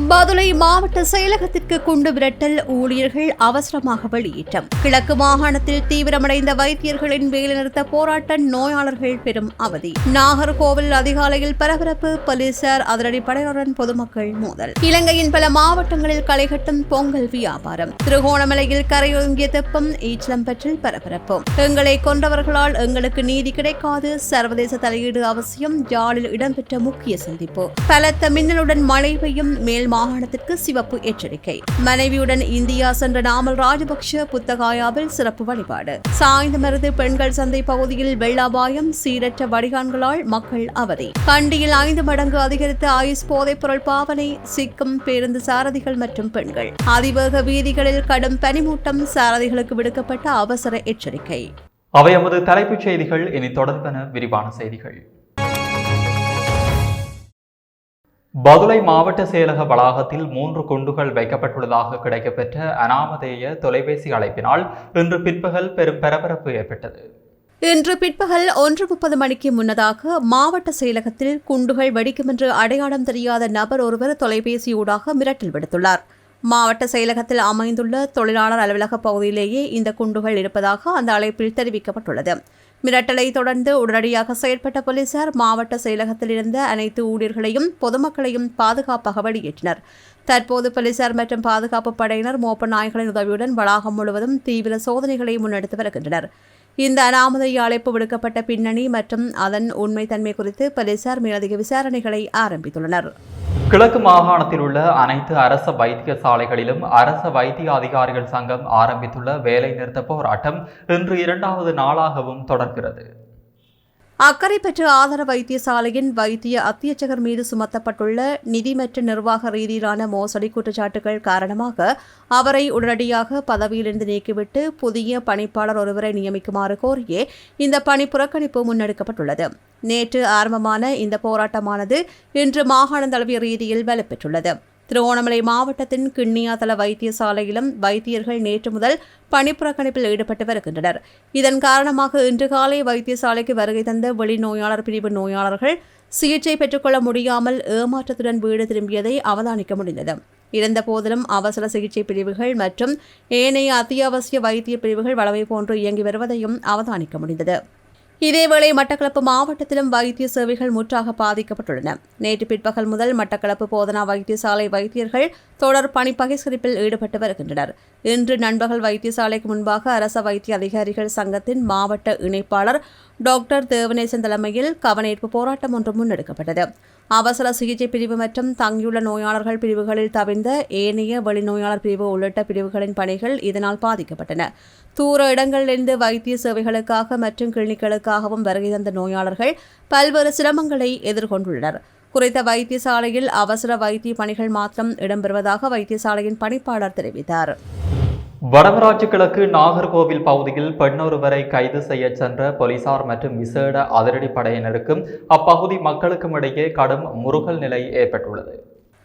பதுளை மாவட்ட செயலகத்திற்கு குண்டு விரட்டல் ஊழியர்கள் அவசரமாக வெளியேற்றம். கிழக்கு மாகாணத்தில் தீவிரமடைந்த வைத்தியர்களின் வேலைநிறுத்த போராட்ட நோயாளர்கள் பெரும் அவதி. நாகர்கோவில் அதிகாலையில் பரபரப்பு போலீசார் அதிரடி அதிரடிப்படையுடன் பொதுமக்கள் மோதல். இலங்கையின் பல மாவட்டங்களில் களைகட்டும் பொங்கல் வியாபாரம். திருகோணமலையில் கரையொருங்கிய தெப்பம் ஈச்சலம்பற்றில் பரபரப்பு. எங்களை கொண்டவர்களால் எங்களுக்கு நீதி கிடைக்காது சர்வதேச தலையீடு அவசியம் ஜாலில் இடம்பெற்ற முக்கிய சந்திப்பு. பலத்த மின்னலுடன் மழை பெய்யும் மேல் மேல் மாகாணத்திற்கு சிவப்பு எச்சரிக்கை. மனைவியுடன் இந்தியா சென்ற நாமல் ராஜபக்ஷ புத்தகாயாவில் சிறப்பு வழிபாடு. சாய்ந்தமருது பெண்கள் சந்தை பகுதியில் வெள்ள அபாயம் சீரற்ற வடிகான்களால் மக்கள் அவதி. கண்டியில் ஐந்து மடங்கு அதிகரித்த ஆயுஷ் போதைப் பொருள் பாவனை சிக்கும் பேருந்து சாரதிகள் மற்றும் பெண்கள். அதிவேக வீதிகளில் கடும் பனிமூட்டம் சாரதிகளுக்கு விடுக்கப்பட்ட அவசர எச்சரிக்கை. அவை எமது தலைப்புச் செய்திகள். இனி தொடர்பென விரிவான செய்திகள். பதுளை மாவட்ட செயலக வளாகத்தில் மூன்று குண்டுகள் வைக்கப்பட்டுள்ளதாக கிடைக்கப்பெற்ற அனாமதேய தொலைபேசி அழைப்பினால் இன்று பிற்பகல் பெரும் பரபரப்பு ஏற்பட்டது. இன்று பிற்பகல் ஒன்று முப்பது மணிக்கு முன்னதாக மாவட்ட செயலகத்தில் குண்டுகள் வெடிக்கும் என்று அடையாளம் தெரியாத நபர் ஒருவர் தொலைபேசியூடாக மிரட்டல் விடுத்துள்ளார். மாவட்ட செயலகத்தில் அமைந்துள்ள தொழிலாளர் அலுவலக பகுதியிலேயே இந்த குண்டுகள் இருப்பதாக அந்த அழைப்பில் தெரிவிக்கப்பட்டுள்ளது. மிரட்டலை தொடர்ந்து உடனடியாக செயற்பட்ட போலீசார் மாவட்ட செயலகத்தில் இருந்த அனைத்து ஊழியர்களையும் பொதுமக்களையும் பாதுகாப்பாக வெளியேற்றினர். தற்போது போலீசார் மற்றும் பாதுகாப்பு படையினர் மோப்ப நாய்களின் உதவியுடன் வளாகம் முழுவதும் தீவிர சோதனைகளை முன்னெடுத்து வருகின்றனர். இந்த அனாமதை அழைப்பு விடுக்கப்பட்ட பின்னணி மற்றும் அதன் உண்மைத்தன்மை குறித்து போலீசார் மேலதிக விசாரணைகளை ஆரம்பித்துள்ளனர். கிழக்கு மாகாணத்தில் உள்ள அனைத்து அரச வைத்தியசாலைகளிலும் அரச வைத்திய அதிகாரிகள் சங்கம் ஆரம்பித்துள்ள வேலை நிறுத்த போராட்டம் இன்று இரண்டாவது நாளாகவும் தொடர்கிறது. அக்கறை பெற்ற ஆதார வைத்தியசாலையின் வைத்திய அத்தியட்சகர் மீது சுமத்தப்பட்டுள்ள நிதி மற்றும் நிர்வாக ரீதியிலான மோசடி குற்றச்சாட்டுகள் காரணமாக அவரை உடனடியாக பதவியிலிருந்து நீக்கிவிட்டு புதிய பணிப்பாளர் ஒருவரை நியமிக்குமாறு கோரியே இந்த பணி புறக்கணிப்பு முன்னெடுக்கப்பட்டுள்ளது. நேற்று ஆரம்பமான இந்த போராட்டமானது இன்று மாகாண தழுவிய ரீதியில் வலுப்பெற்றுள்ளது. திருவோணமலை மாவட்டத்தின் கிண்ணியாதள வைத்தியசாலையிலும் வைத்தியர்கள் நேற்று முதல் பணிப்புறக்கணிப்பில் ஈடுபட்டு வருகின்றனர். இதன் காரணமாக இன்று காலை வைத்தியசாலைக்கு வருகை தந்த வெளிநோயாளர் பிரிவு நோயாளர்கள் சிகிச்சை பெற்றுக்கொள்ள முடியாமல் ஏமாற்றத்துடன் வீடு திரும்பியதை அவதானிக்க முடிந்தது. இருந்தபோதிலும் அவசர சிகிச்சை பிரிவுகள் மற்றும் ஏனைய அத்தியாவசிய வைத்திய பிரிவுகள் வளமை போன்று இயங்கி வருவதையும் அவதானிக்க முடிந்தது. இதேவேளை மட்டக்களப்பு மாவட்டத்திலும் வைத்திய சேவைகள் முற்றாக பாதிக்கப்பட்டுள்ளன. நேற்று பிற்பகல் முதல் மட்டக்களப்பு போதனா வைத்தியசாலை வைத்தியர்கள் தொடர் பணி பகிஷ்கரிப்பில் ஈடுபட்டு வருகின்றனர். இன்று நண்பகல் வைத்தியசாலைக்கு முன்பாக அரச வைத்திய அதிகாரிகள் சங்கத்தின் மாவட்ட இணைப்பாளர் டாக்டர் தேவநேசன் தலைமையில் கவனேற்பு போராட்டம் ஒன்று முன்னெடுக்கப்பட்டது. அவசர சிகிச்சை பிரிவு மற்றும் தங்கியுள்ள நோயாளர்கள் பிரிவுகளில் தவிர்ந்த ஏனைய வெளிநோயாளர் பிரிவு உள்ளிட்ட பிரிவுகளின் பணிகள் இதனால் பாதிக்கப்பட்டன. தூர இடங்களிலிருந்து வைத்திய சேவைகளுக்காக மற்றும் கிளினிக்களுக்காகவும் வருகை தந்த நோயாளர்கள் பல்வேறு சிரமங்களை எதிர்கொண்டுள்ளனர். குறித்த வைத்தியசாலையில் அவசர வைத்திய பணிகள் மாத்திரம் இடம்பெறுவதாக வைத்தியசாலையின் பணிப்பாளர் தெரிவித்தார். வடமராட்சி கிழக்கு நாகர்கோவில் பகுதியில் பெண்ணொருவரை கைது செய்ய சென்ற போலீசார் மற்றும் விசேட அதிரடி படையினருக்கும் அப்பகுதி மக்களுக்கும் இடையே கடும் முருகல் நிலை ஏற்பட்டுள்ளது.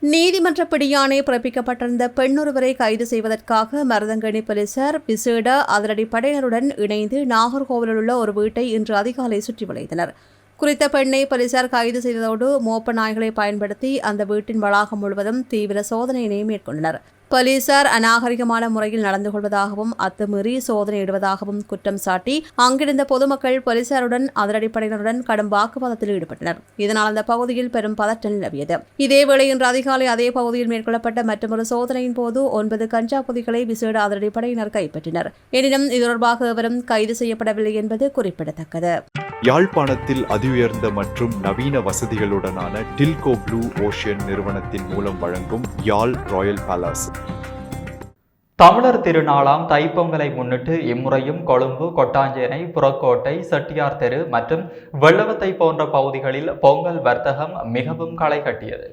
நீதிமன்ற பிடியாணை பிறப்பிக்கப்பட்டிருந்த பெண்ணொருவரை கைது செய்வதற்காக மருதங்கணி போலீசார் விசேட அதிரடி படையினருடன் இணைந்து நாகர்கோவிலில் உள்ள ஒரு வீட்டை இன்று அதிகாலை சுற்றி வளைத்தனர். குறித்த பெண்ணை போலீசார் கைது செய்ததோடு மோப்ப நாய்களை பயன்படுத்தி அந்த வீட்டின் வளாகம் முழுவதும் தீவிர சோதனையினை மேற்கொண்டனர். போலீசார் அநாகரிகமான முறையில் நடந்து கொள்வதாகவும் அத்துமீறி சோதனையிடுவதாகவும் குற்றம் சாட்டி அங்கிருந்த பொதுமக்கள் போலீசாருடன் அதிரடிப்படையினருடன் கடும் வாக்குவாதத்தில் ஈடுபட்டனர். இதனால் அந்த பகுதியில் பெரும் பதற்றம் நிலவியது. இதேவேளை இன்று அதிகாலை அதே பகுதியில் மேற்கொள்ளப்பட்ட மற்றொரு சோதனையின் போது ஒன்பது கஞ்சா பொதிகளை விசேட அதிரடிப்படையினர் கைப்பற்றினர். எனினும் இது தொடர்பாக எவரும் கைது செய்யப்படவில்லை என்பது குறிப்பிடத்தக்கது. யாழ்ப்பாணத்தில் அதிஉயர்ந்த மற்றும் நவீன வசதிகளுடனான டில்கோ ப்ளூ ஓஷியன் நிறுவனத்தின் மூலம் வழங்கும் யாழ் ராயல் பேலஸ் தமிழர் திருநாளாம் தைப்பொங்கலை முன்னிட்டு இம்முறையும் கொழும்பு கொட்டாஞ்சேனை புறக்கோட்டை செட்டியார் தெரு மற்றும் வெள்ளவத்தை போன்ற பகுதிகளில் பொங்கல் வர்த்தகம் மிகவும் களை கட்டியது.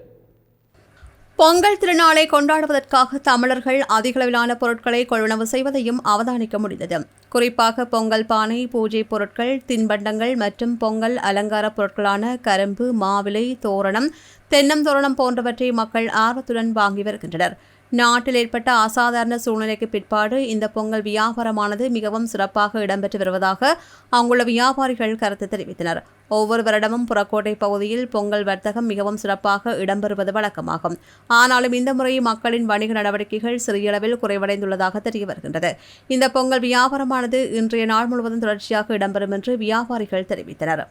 பொங்கல் திருநாளை கொண்டாடுவதற்காக தமிழர்கள் அதிகளவிலான பொருட்களை கொள்வனவு செய்வதையும் அவதானிக்க முடிந்தது. குறிப்பாக பொங்கல் பானை பூஜை பொருட்கள் தின்பண்டங்கள் மற்றும் பொங்கல் அலங்கார பொருட்களான கரும்பு மாவிலை தோரணம் தென்னம் தோரணம் போன்றவற்றை மக்கள் ஆர்வத்துடன் வாங்கி வருகின்றனர். நாட்டில் ஏற்பட்ட அசாதாரண சூழ்நிலைக்கு பிற்பாடு இந்த பொங்கல் வியாபாரமானது மிகவும் சிறப்பாக இடம்பெற்று வருவதாக அங்குள்ள வியாபாரிகள் கருத்து தெரிவித்தனர். ஒவ்வொரு வருடமும் புறக்கோட்டை பகுதியில் பொங்கல் வர்த்தகம் மிகவும் சிறப்பாக இடம்பெறுவது வழக்கமாகும். ஆனாலும் இந்த முறை மக்களின் வணிக நடவடிக்கைகள் சிறிய அளவில் குறைவடைந்துள்ளதாக தெரிய வருகின்றது. இந்த பொங்கல் வியாபாரமானது இன்றைய நாள் முழுவதும் தொடர்ச்சியாக இடம்பெறும் என்று வியாபாரிகள் தெரிவித்தனர்.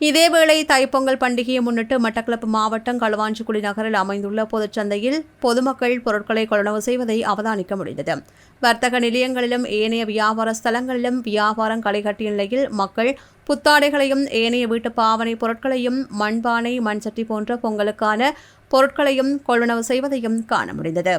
இதேவேளை தைப்பொங்கல் பண்டிகையை முன்னிட்டு மட்டக்களப்பு மாவட்டம் களுவாஞ்சிக்குடி நகரில் அமைந்துள்ள பொதுச்சந்தையில் பொதுமக்கள் பொருட்களை கொள்ளனவு செய்வதை அவதானிக்க முடிந்தது. வர்த்தக நிலையங்களிலும் ஏனைய வியாபார ஸ்தலங்களிலும் வியாபாரம் களைகட்டிய நிலையில் மக்கள் புத்தாடைகளையும் ஏனைய வீட்டு பாவனை பொருட்களையும் மண்பானை மண்சட்டி போன்ற பொங்கலுக்கான பொருட்களையும் கொள்ளுணவு செய்வதையும் காண முடிந்தது.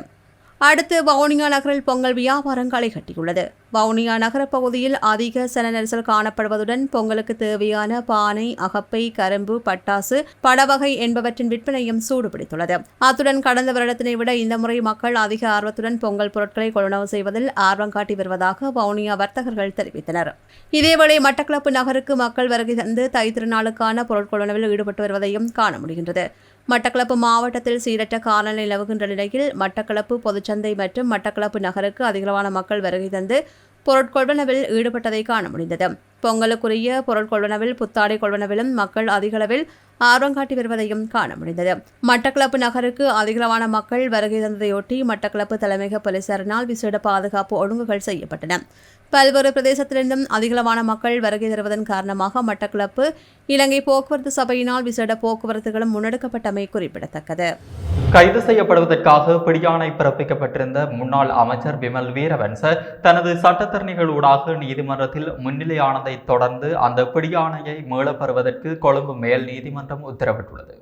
அடுத்து வவுனியா நகரில் பொங்கல் வியாபாரம் களை கட்டியுள்ளது. வவுனியா நகர பகுதியில் அதிக சன நெரிசல் காணப்படுவதுடன் பொங்கலுக்கு தேவையான பானை அகப்பை கரும்பு பட்டாசு படவகை என்பவற்றின் விற்பனையும் சூடுபிடித்துள்ளது. அத்துடன் கடந்த வருடத்தினை விட இந்த முறை மக்கள் அதிக ஆர்வத்துடன் பொங்கல் பொருட்களை கொள்வனவு செய்வதில் ஆர்வம் காட்டி வருவதாக வவுனியா வர்த்தகர்கள் தெரிவித்தனர். இதேவேளை மட்டக்களப்பு நகருக்கு மக்கள் வருகை தந்து தை திருநாளுக்கான பொருட்கொள்வனவில் ஈடுபட்டு வருவதையும் காண முடிகின்றது. மட்டக்களப்பு மாவட்டத்தில் சீரற்ற காலநிலை நிலவுகின்ற நிலையில் மட்டக்களப்பு பொதுச்சந்தை மற்றும் மட்டக்களப்பு நகருக்கு அதிகளவான மக்கள் வருகை தந்து பொருட்கொள்வனவில் ஈடுபட்டதை காண முடிந்தது. பொங்கலுக்குரிய பொருட்கொள்வனவில் புத்தாடை கொள்வனவிலும் மக்கள் அதிகளவில் ஆர்வம் காட்டி வருவதையும் காண முடிந்தது. மட்டக்களப்பு நகருக்கு அதிகளவான மக்கள் வருகை தந்ததையொட்டி மட்டக்களப்பு தலைமையக போலீசாரினால் விசேட பாதுகாப்பு ஒழுங்குகள் செய்யப்பட்டன. பல்வேறு பிரதேசத்திலிருந்தும் அதிகளவான மக்கள் வருகை தருவதன் காரணமாக மட்டக்களப்பு இலங்கை போக்குவரத்து சபையினால் விசேட போக்குவரத்துகளும் முன்னெடுக்கப்பட்டமை குறிப்பிடத்தக்கது. கைது செய்யப்படுவதற்காக பிடியாணை பிறப்பிக்கப்பட்டிருந்த முன்னாள் அமைச்சர் விமல் வீரவன்ச தனது சட்டத்தரணிகளூடாக நீதிமன்றத்தில் முன்னிலையானதை தொடர்ந்து அந்த பிடியாணையை மீளப்பெறுவதற்கு கொழும்பு மேல் நீதிமன்றம் உத்தரவிட்டுள்ளது.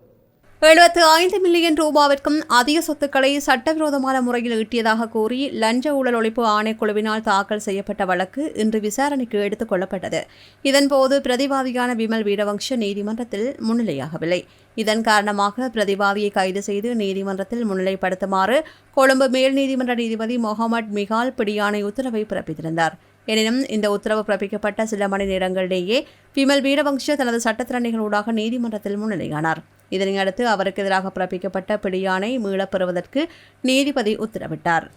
எழுபத்து ஐந்து மில்லியன் ரூபாவிற்கும் அதிக சொத்துக்களை சட்டவிரோதமான முறையில் ஈட்டியதாக கூறி லஞ்ச ஊழல் ஒழிப்பு ஆணைக்குழுவினால் தாக்கல் செய்யப்பட்ட வழக்கு இன்று விசாரணைக்கு எடுத்துக் கொள்ளப்பட்டது. இதன்போது பிரதிவாதியான விமல் வீரவங்ஷ நீதிமன்றத்தில் முன்னிலையாகவில்லை. இதன் காரணமாக பிரதிவாதியை கைது செய்து நீதிமன்றத்தில் முன்னிலைப்படுத்துமாறு கொழும்பு மேல் நீதிமன்ற நீதிபதி மொஹமட் மிகால் பிடியானை உத்தரவை பிறப்பித்திருந்தார். எனினும் இந்த உத்தரவு பிறப்பிக்கப்பட்ட சில மணி நேரங்களிலேயே விமல் வீரவங்ஷ தனது சட்டத்திறனைகளூடாக நீதிமன்றத்தில் முன்னிலையானார். இதனையடுத்து அவருக்கு எதிராக பிறப்பிக்கப்பட்ட பிடியாணை மீளப் பெறுவதற்கு நீதிபதி உத்தரவிட்டார்.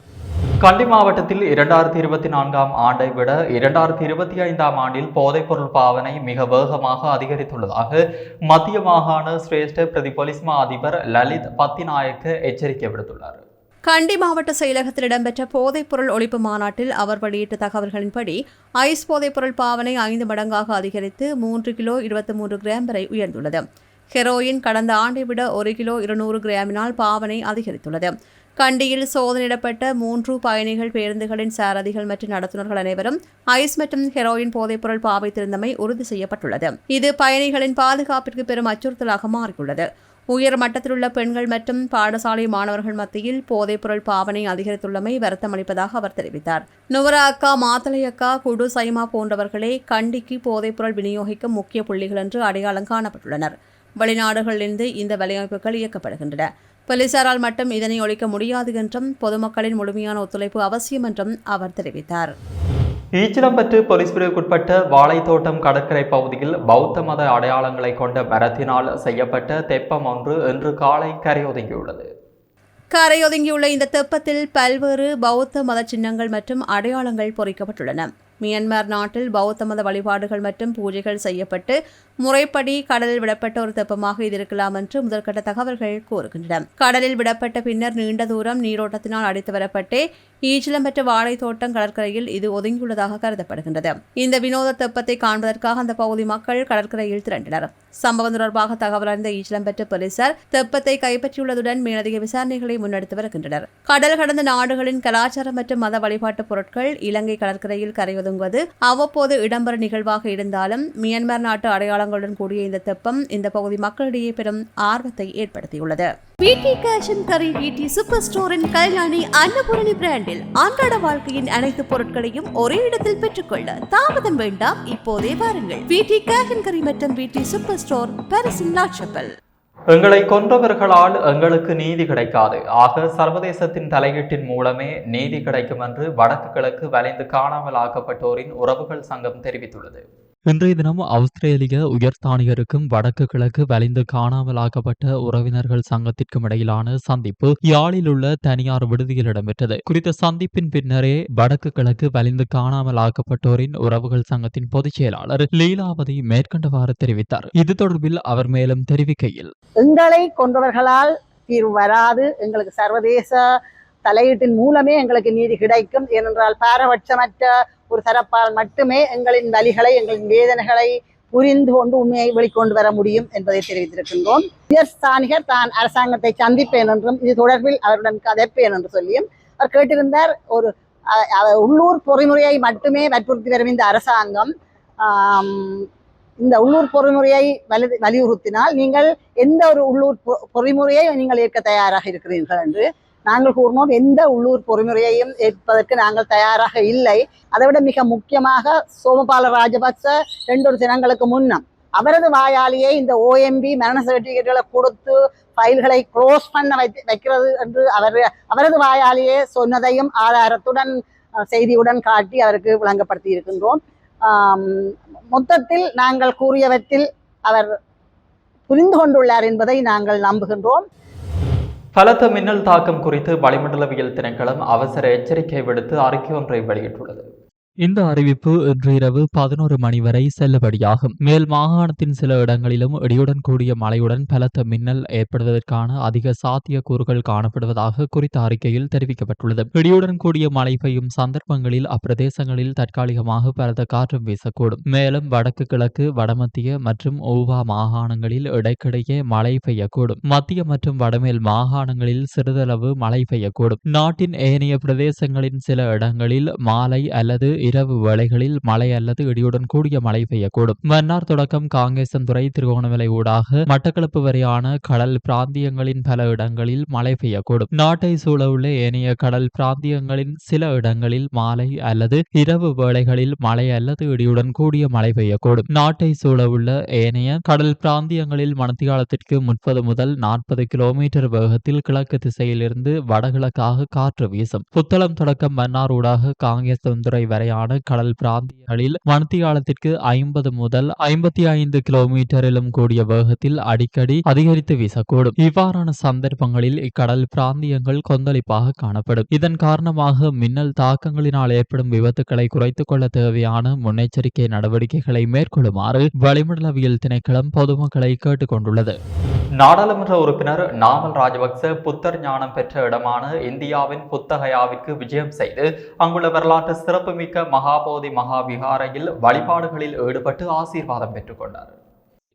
கண்டி மாவட்டத்தில் இரண்டாயிரத்தி இருபத்தி நான்காம் ஆண்டை விட இரண்டாயிரத்தி இருபத்தி ஐந்தாம் ஆண்டில் போதைப்பொருள் பாவனை மிக வேகமாக அதிகரித்துள்ளதாக மத்திய மாகாண சிரேஷ்ட பிரதி போலீஸ் மா அதிபர் லலித் பத்திநாயக்க எச்சரிக்கை விடுத்துள்ளார். கண்டி மாவட்ட செயலகத்தில் இடம்பெற்ற போதைப்பொருள் ஒழிப்பு மாநாட்டில் அவர் வெளியிட்ட தகவல்களின்படி ஐஸ் போதைப்பொருள் பாவனை ஐந்து மடங்காக அதிகரித்து மூன்று கிலோ இருபத்தி மூன்று கிராம் வரை உயர்ந்துள்ளது. ஹெரோயின் கடந்த ஆண்டை விட ஒரு கிலோ இருநூறு கிராமினால் பாவனை அதிகரித்துள்ளது. கண்டியில் சோதனையிடப்பட்ட மூன்று பயணிகள் பேருந்துகளின் சாரதிகள் மற்றும் நடத்துனர்கள் அனைவரும் ஐஸ் மற்றும் ஹெரோயின் போதைப்பொருள் பாவைத்திருந்தமை உறுதி செய்யப்பட்டுள்ளது. இது பயணிகளின் பாதுகாப்பிற்கு பெரும் அச்சுறுத்தலாக மாறியுள்ளது. உயர் மட்டத்திலுள்ள பெண்கள் மற்றும் பாடசாலை மாணவர்கள் மத்தியில் போதைப்பொருள் பாவனை அதிகரித்துள்ளமை வருத்தமளிப்பதாக அவர் தெரிவித்தார். நுவரா அக்கா மாத்தலை அக்கா குடு சைமா போன்றவர்களே கண்டிக்கு போதைப்பொருள் விநியோகிக்கும் முக்கிய புள்ளிகள் என்று அடையாளம் காணப்பட்டுள்ளனர். வெளிநாடுகளிலிருந்து இந்த வலையமைப்புகள் இயக்கப்படுகின்றன. போலீசாரால் மட்டும் இதனை ஒழிக்க முடியாது என்றும் பொதுமக்களின் முழுமையான ஒத்துழைப்பு அவசியம் என்றும் அவர் தெரிவித்தார். ஈச்சிலம்பற்று போலீஸ் பிரிவுக்குட்பட்ட வாழைத்தோட்டம் கடற்கரை பகுதியில் பௌத்த மத அடையாளங்களை கொண்ட மரத்தினால் செய்யப்பட்ட தெப்பம் ஒன்று இன்று காலை கரையொதுங்கியுள்ளது. கரையொதுங்கியுள்ள இந்த தெப்பத்தில் பல்வேறு பௌத்த மத சின்னங்கள் மற்றும் அடையாளங்கள் பொறிக்கப்பட்டுள்ளன. மியான்மர் நாட்டில் பௌத்த மத வழிபாடுகள் மற்றும் பூஜைகள் செய்யப்பட்டு முறைப்படி கடலில் விடப்பட்ட ஒரு தெப்பமாக இது இருக்கலாம் என்று முதற்கட்ட தகவல்கள் கூறுகின்றன. கடலில் விடப்பட்ட பின்னர் நீண்ட தூரம் நீரோட்டத்தினால் அடித்து வரப்பட்டே ஈச்சலம் பெற்ற வாழைத்தோட்டம் கடற்கரையில் இது ஒதுங்கியுள்ளதாக கருதப்படுகின்றது. இந்த வினோத தெப்பத்தை காண்பதற்காக அந்த பகுதி மக்கள் கடற்கரையில் திரண்டனர். சம்பவம் தொடர்பாக தகவல் அறிந்த ஈச்சலம் பெற்ற போலீசார் தெப்பத்தை கைப்பற்றியுள்ளதுடன் மேலதிக விசாரணைகளை முன்னெடுத்து வருகின்றனர். கடல் கடந்த நாடுகளின் கலாச்சாரம் மற்றும் மத வழிபாட்டு பொருட்கள் இலங்கை கடற்கரையில் கரையொதுங்குவது அவ்வப்போது இடம்பெற நிகழ்வாக இருந்தாலும் மியான்மர் நாட்டு அடையாளங்களுடன் கூடிய இந்த தெப்பம் இந்த பகுதி மக்களிடையே பெரும் ஆர்வத்தை ஏற்படுத்தியுள்ளது. வீட்டி கேஷ் அண்ட் கரி வீட்டி சூப்பர் ஸ்டோரின் கல்யாணி அன்னபூரணி பிராண்டில் அன்றாட வாழ்க்கையின் அனைத்து பொருட்களையும் ஒரே இடத்தில் பெற்றுக்கொள்ள தாமதம் வேண்டாம். இப்போதே வாருங்கள். வீட்டி கேஷ் அண்ட் கரி மற்றும் வீட்டி சூப்பர் ஸ்டோர் பாரிஸின் லாட்சப்பல் எங்களை கொன்றவர்களால் எங்களுக்கு நீதி கிடைக்காது. ஆக சர்வதேசத்தின் தலையீட்டின் மூலமே நீதி கிடைக்கும் என்று வடக்கு கிழக்கு வலைந்து காணாமல் ஆக்கப்பட்டோரின் உறவுகள் சங்கம் தெரிவித்துள்ளது. இன்றைய தினம் அவுஸ்திரேலிய உயர்ஸ்தானிகருக்கும் வடக்கு கிழக்கு வலிந்து காணாமலாக்கப்பட்ட உறவினர்கள் சங்கத்திற்கும் இடையிலான சந்திப்பு யாழில் உள்ள தனியார் விடுதியில் இடம்பெற்றது. குறித்த சந்திப்பின் பின்னரே வடக்கு கிழக்கு வலிந்து காணாமலாக்கப்பட்டோரின் உறவுகள் சங்கத்தின் பொதுச் செயலாளர் லீலாவதி மேற்கண்டவாறு தெரிவித்தார். இது தொடர்பில் அவர் மேலும் தெரிவிக்கையில். எங்களை கொண்டவர்களால் தீர்வு வராது. எங்களுக்கு சர்வதேச தலையீட்டின் மூலமே எங்களுக்கு நீதி கிடைக்கும். ஏனென்றால் பாரபட்சமற்ற ஒரு தரப்பால் மட்டுமே எங்களின் வலிகளை எங்களின் வேதனைகளை புரிந்து கொண்டு உண்மையை வெளிக்கொண்டு வர முடியும் என்பதை தெரிவித்திருக்கின்றோம். உயர்ஸ்தானிகர் தான் அரசாங்கத்தை சந்திப்பேன் என்றும் இது தொடர்பில் அவருடன் கதைப்பேன் என்று சொல்லியும் அவர் கேட்டிருந்தார் ஒரு உள்ளூர் பொறிமுறையை மட்டுமே வற்புறுத்தி வரும் இந்த அரசாங்கம். இந்த உள்ளூர் பொறிமுறையை வலி வலியுறுத்தினால் நீங்கள் எந்த ஒரு உள்ளூர் பொ- பொறிமுறையை நீங்கள் ஏற்க தயாராக இருக்கிறீர்கள் என்று நாங்கள் கூறினோம் எந்த உள்ளூர் பொறிமுறையையும் ஏற்பதற்கு நாங்கள் தயாராக இல்லை. அதைவிட மிக முக்கியமாக சோமபால ராஜபக்ச ரெண்டொரு தினங்களுக்கு முன்னம் அவரது வாயாலேயே இந்த ஓஎம்பி மரண சர்டிஃபிகேட்டுகளை கொடுத்து ஃபைல்களை க்ளோஸ் பண்ண வைத்து வைக்கிறது என்று அவர் அவரது வாயாலேயே சொன்னதையும் ஆதாரத்துடன் செய்தியுடன் காட்டி அவருக்கு விளங்கப்படுத்தி இருக்கின்றோம். மொத்தத்தில் நாங்கள் கூறியவற்றில் அவர் புரிந்து கொண்டுள்ளார் என்பதை நாங்கள் நம்புகின்றோம். பலத்த மின்னல் தாக்கம் குறித்து வளிமண்டலவியல் திணைக்களம் அவசர எச்சரிக்கை விடுத்து அறிக்கை ஒன்றை வெளியிட்டுள்ளது. இந்த அறிவிப்பு இன்றிரவு பதினோரு மணி வரை செல்லுபடியாகும். மேல் மாகாணத்தின் சில இடங்களிலும் இடியுடன் கூடிய மழையுடன் பலத்த மின்னல் ஏற்படுவதற்கான அதிக சாத்தியக்கூறுகள் காணப்படுவதாக குறித்த அறிக்கையில் தெரிவிக்கப்பட்டுள்ளது. இடியுடன் கூடிய மழை பெய்யும் சந்தர்ப்பங்களில் அப்பிரதேசங்களில் தற்காலிகமாக பலத்த காற்றும் வீசக்கூடும். மேலும் வடக்கு கிழக்கு வடமத்திய மற்றும் ஊவா மாகாணங்களில் இடைக்கிடையே மழை பெய்யக்கூடும். மத்திய மற்றும் வடமேல் மாகாணங்களில் சிறிதளவு மழை பெய்யக்கூடும். நாட்டின் ஏனைய பிரதேசங்களின் சில இடங்களில் மாலை அல்லது இரவு வேளைகளில் மழை அல்லது இடியுடன் கூடிய மழை பெய்யக்கூடும். மன்னார் தொடக்கம் காங்கேசன்துறை திருகோணமலை ஊடாக மட்டக்களப்பு வரையான கடல் பிராந்தியங்களின் பல இடங்களில் மழை பெய்யக்கூடும். நாட்டை சூழவுள்ள ஏனைய கடல் பிராந்தியங்களின் சில இடங்களில் மாலை அல்லது இரவு வேளைகளில் மழை அல்லது இடியுடன் கூடிய மழை பெய்யக்கூடும். நாட்டை சூழவுள்ள ஏனைய கடல் பிராந்தியங்களில் மணத்தியாலத்திற்கு முப்பது முதல் நாற்பது கிலோமீட்டர் வேகத்தில் கிழக்கு திசையிலிருந்து வடகிழக்காக காற்று வீசும். புத்தளம் தொடக்கம் மன்னார் ஊடாக காங்கேசன்துறை வரையான கடல் பிராந்தியங்களில் மணத்தியாலத்திற்கு ஐம்பது முதல் ஐம்பத்தி ஐந்து கிலோமீட்டரிலும் கூடிய வேகத்தில் அடிக்கடி அதிகரித்து வீசக்கூடும். இவ்வாறான சந்தர்ப்பங்களில் இக்கடல் பிராந்தியங்கள் கொந்தளிப்பாக காணப்படும். இதன் காரணமாக மின்னல் தாக்கங்களினால் ஏற்படும் விபத்துக்களை குறைத்துக் கொள்ள தேவையான முன்னெச்சரிக்கை நடவடிக்கைகளை மேற்கொள்ளுமாறு வளிமண்டலவியல் திணைக்களம் பொதுமக்களை கேட்டுக் கொண்டுள்ளது நாடாளுமன்ற உறுப்பினர் நாமல் ராஜபக்ச புத்தர் ஞானம் பெற்ற இடமான இந்தியாவின் புத்தகயாவிற்கு விஜயம் செய்து அங்குள்ள வரலாற்று சிறப்புமிக்க மகாபோதி மகாவிகாரையில் வழிபாடுகளில் ஈடுபட்டு ஆசீர்வாதம் பெற்றுக்கொண்டார்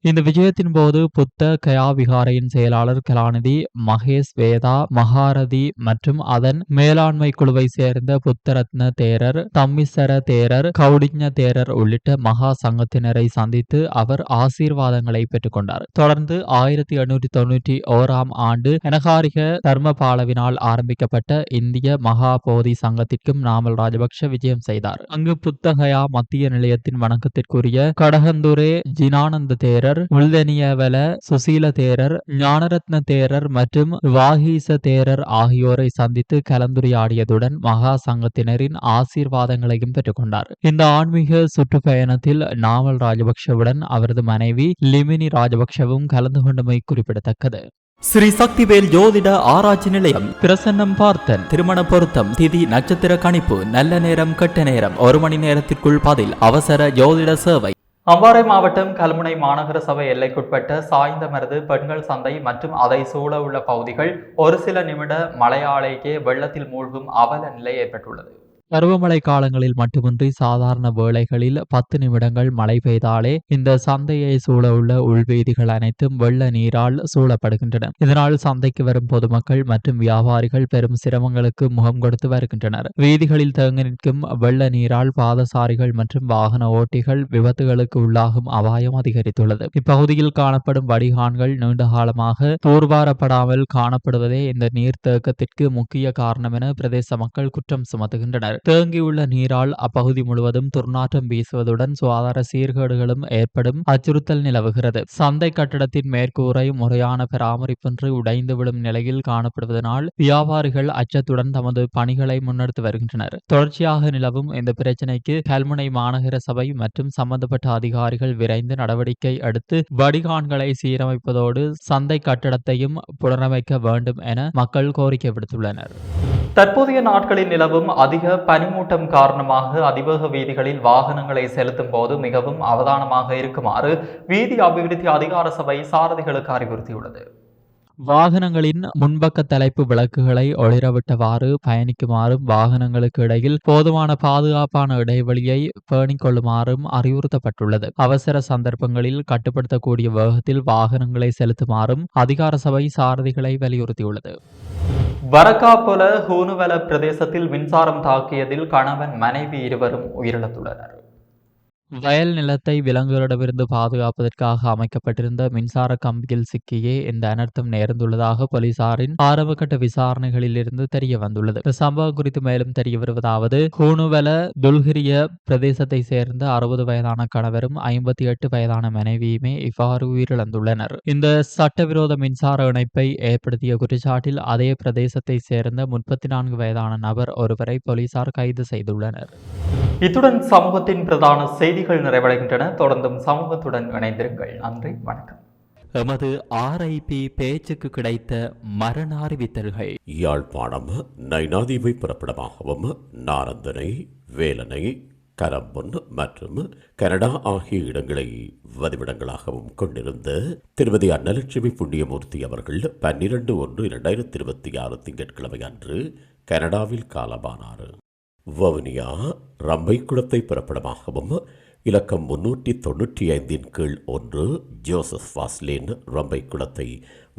இந்த விஜயத்தின் போது புத்த கயா விகாரையின் செயலாளர் கலாநிதி மகேஷ் வேதா மகாரதி மற்றும் அதன் மேலாண்மை குழுவை சேர்ந்த புத்தரத்ன தேரர் தம்மிசர தேரர் கௌடிஞ தேரர் உள்ளிட்ட மகா சங்கத்தினரை சந்தித்து அவர் ஆசீர்வாதங்களை பெற்றுக்கொண்டார். தொடர்ந்து ஆயிரத்தி எண்ணூற்றி தொண்ணூற்றி ஓராம் ஆண்டு எனகாரிக தர்மபாலவினால் ஆரம்பிக்கப்பட்ட இந்திய மகா போதி சங்கத்திற்கும் நாமல் ராஜபக்ஷ விஜயம் செய்தார். அங்கு புத்தகயா மத்திய நிலையத்தின் வணக்கத்திற்குரிய கடகந்துரே ஜினானந்த தேரர் உள்தெனியவல சுசீல தேரர் ஞானரத்ன தேரர் மற்றும் வாகீச தேரர் ஆகியோரை சந்தித்து கலந்துரையாடியதுடன் மகா சங்கத்தினரின் ஆசீர்வாதங்களையும் பெற்றுக்கொண்டார். இந்த ஆன்மீக சுற்றுப்பயணத்தில் நாமல் ராஜபக்ஷவுடன் அவரது மனைவி லிமினி ராஜபக்ஷவும் கலந்து கொண்டமை குறிப்பிடத்தக்கது. ஸ்ரீ சக்திவேல் ஜோதிட ஆராய்ச்சி நிலையம் பிரசன்னம் பார்த்தன். திருமண பொருத்தம் திதி நட்சத்திர கணிப்பு நல்ல நேரம் கெட்ட நேரம் ஒரு மணி நேரத்திற்குள் பதில் அவசர ஜோதிட சேவை. அம்பாறை மாவட்டம் கல்முனை மாநகர சபை எல்லைக்குட்பட்ட சாய்ந்தமருது பெண்கள் சந்தை மற்றும் அதை சூழ உள்ள பகுதிகள் ஒரு சில நிமிட மழையாலேயே வெள்ளத்தில் மூழ்கும் அவல நிலை ஏற்பட்டுள்ளது பருவமழை காலங்களில் மட்டுமின்றி சாதாரண வேளைகளில் பத்து நிமிடங்கள் மழை பெய்தாலே இந்த சந்தையை சூழ உள்ள உள்வீதிகள் அனைத்தும் வெள்ள நீரால் சூழப்படுகின்றன. இதனால் சந்தைக்கு வரும் பொதுமக்கள் மற்றும் வியாபாரிகள் பெரும் சிரமங்களுக்கு முகம் கொடுத்து வருகின்றனர். வீதிகளில் தேங்கி நிற்கும் வெள்ள நீரால் பாதசாரிகள் மற்றும் வாகன ஓட்டிகள் விபத்துகளுக்கு உள்ளாகும் அபாயம் அதிகரித்துள்ளது. இப்பகுதியில் காணப்படும் வடிகான்கள் நீண்ட காலமாக தூர்வாரப்படாமல் காணப்படுவதே இந்த நீர்த்தேக்கத்திற்கு முக்கிய காரணம் என பிரதேச மக்கள் குற்றம் சுமத்துகின்றனர். தேங்கியுள்ள நீரால் அப்பகுதி முழுவதும் துர்நாற்றம் வீசுவதுடன் சுகாதார சீர்கேடுகளும் ஏற்படும் அச்சுறுத்தல் நிலவுகிறது. சந்தை கட்டடத்தின் மேற்கூரை முறையான பராமரிப்பின்றி உடைந்து விழும் நிலையில் காணப்படுவதனால் வியாபாரிகள் அச்சத்துடன் தமது பணிகளை முன்னெடுத்து வருகின்றனர். தொடர்ச்சியாக நிலவும் இந்த பிரச்சினைக்கு கல்முனை மாநகர சபை மற்றும் சம்பந்தப்பட்ட அதிகாரிகள் விரைந்து நடவடிக்கை எடுத்து வடிகான்களை சீரமைப்பதோடு சந்தை கட்டடத்தையும் புனரமைக்க வேண்டும் என மக்கள் கோரிக்கை விடுத்துள்ளனர். தற்போதைய நாட்களில் நிலவும் அதிக பனிமூட்டம் காரணமாக அதிவேக வீதிகளில் வாகனங்களை செலுத்தும் போது மிகவும் அவதானமாக இருக்குமாறு வீதி அபிவிருத்தி அதிகார சபை சாரதிகளுக்கு அறிவுறுத்தியுள்ளது. வாகனங்களின் முன்பக்க தலைப்பு விளக்குகளை ஒளிரவிட்டவாறு பயணிக்குமாறும் வாகனங்களுக்கு இடையில் போதுமான பாதுகாப்பான இடைவெளியை பேணிக் கொள்ளுமாறும் அறிவுறுத்தப்பட்டுள்ளது. அவசர சந்தர்ப்பங்களில் கட்டுப்படுத்தக்கூடிய வேகத்தில் வாகனங்களை செலுத்துமாறும் அதிகார சபை சாரதிகளை வலியுறுத்தியுள்ளது. வரக்காபொல ஹூனுவல பிரதேசத்தில் மின்சாரம் தாக்கியதில் கணவன் மனைவி இருவரும் உயிரிழந்துள்ளனர். வயல் நிலத்தை விலங்குகளிடமிருந்து பாதுகாப்பதற்காக அமைக்கப்பட்டிருந்த மின்சார கம்பியில் சிக்கியே இந்த அனர்த்தம் நேர்ந்துள்ளதாக போலீசாரின் ஆரம்பகட்ட விசாரணைகளில் இருந்து தெரிய வந்துள்ளது. இந்த சம்பவம் குறித்து மேலும் தெரிய வருவதாவது ஹூனுவல துல்கிரிய பிரதேசத்தை சேர்ந்த அறுபது வயதான கணவரும் ஐம்பத்தி எட்டு வயதான மனைவியுமே இவ்வாறு உயிரிழந்துள்ளனர். இந்த சட்டவிரோத மின்சார இணைப்பை ஏற்படுத்திய குற்றச்சாட்டில் அதே பிரதேசத்தை சேர்ந்த முப்பத்தி நான்கு வயதான நபர் ஒருவரை போலீசார் கைது செய்துள்ளனர். இத்துடன் சமூகத்தின் பிரதான செய்திகள் நிறைவடைகின்றன. தொடர்ந்தும் சமூகத்துடன் இணைந்திருங்கள். நன்றி வணக்கம். எமது ஆர்ஐபி பேச்சுக்கு கிடைத்த மரண அறிவித்தல்கள். யாழ்ப்பாணம் நைனாதீவை பிறப்பிடமாகவும் நாரந்தனை வேலனை கரம்பொன் மற்றும் கனடா ஆகிய இடங்களை வதிவிடங்களாகவும் கொண்டிருந்த திருமதி அன்னலட்சுமி புண்ணியமூர்த்தி அவர்கள் பன்னிரண்டு ஒன்று இரண்டாயிரத்தி இருபத்தி ஆறு திங்கட்கிழமை அன்று கனடாவில் காலமானார். வவுனியா ரம்பைக்குளத்தை பிறப்பிடமாகவும் இலக்கம் முன்னூற்றி தொன்னூற்றி ஐந்தின் கீழ் ஒன்று ஜோசப் வாஸ்லின் ரம்பைக்குளத்தை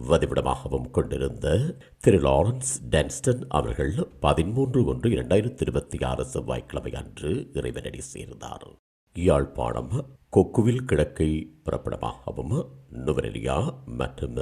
வதிவிடமாகவும் கொண்டிருந்த திரு லாரன்ஸ் டென்ஸ்டன் அவர்கள் பதிமூன்று ஒன்று இரண்டாயிரத்தி இருபத்தி ஆறு செவ்வாய்க்கிழமை அன்று இறைவனடி சேர்ந்தார். யாழ்ப்பாணம் கொக்குவில் கிழக்கை பிறப்பிடமாகவும் நுவரெலியா மற்றும்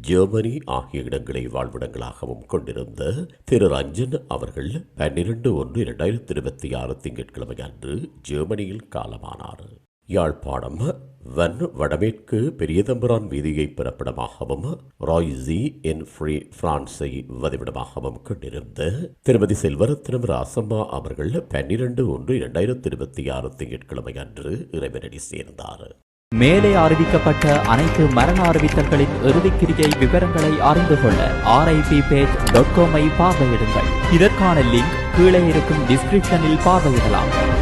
ஜெர்மனி ஆகிய இடங்களை வாழ்விடங்களாகவும் கொண்டிருந்த திரு. ரஞ்சன் அவர்கள் பன்னிரண்டு ஒன்று இரண்டாயிரத்தி இருபத்தி ஆறு திங்கட்கிழமை அன்று ஜெர்மனியில் காலமானார். யாழ்ப்பாணம் வன் வடமேற்கு பெரியதம்புரான் வீதியை பிறப்பிடமாகவும் ராய்ஸி என் ஃப்ரீ பிரான்ஸை வதிவிடமாகவும் கொண்டிருந்த திருமதி செல்வரத்னம் ராசம்மா அவர்கள் பன்னிரண்டு ஒன்று இரண்டாயிரத்தி இருபத்தி ஆறு திங்கட்கிழமை அன்று இறைவனடி சேர்ந்தார். மேலே அறிவிக்கப்பட்ட அனைத்து மரண அறிவித்தல்களின் இறுதிக்கிரியை விவரங்களை அறிந்து கொள்ள ஆர்ஐபி பேஜ் டாட் காமை பார்வையிடுங்கள். இதற்கான லிங்க் கீழே இருக்கும் டிஸ்கிரிப்ஷனில் பார்வையிடலாம்.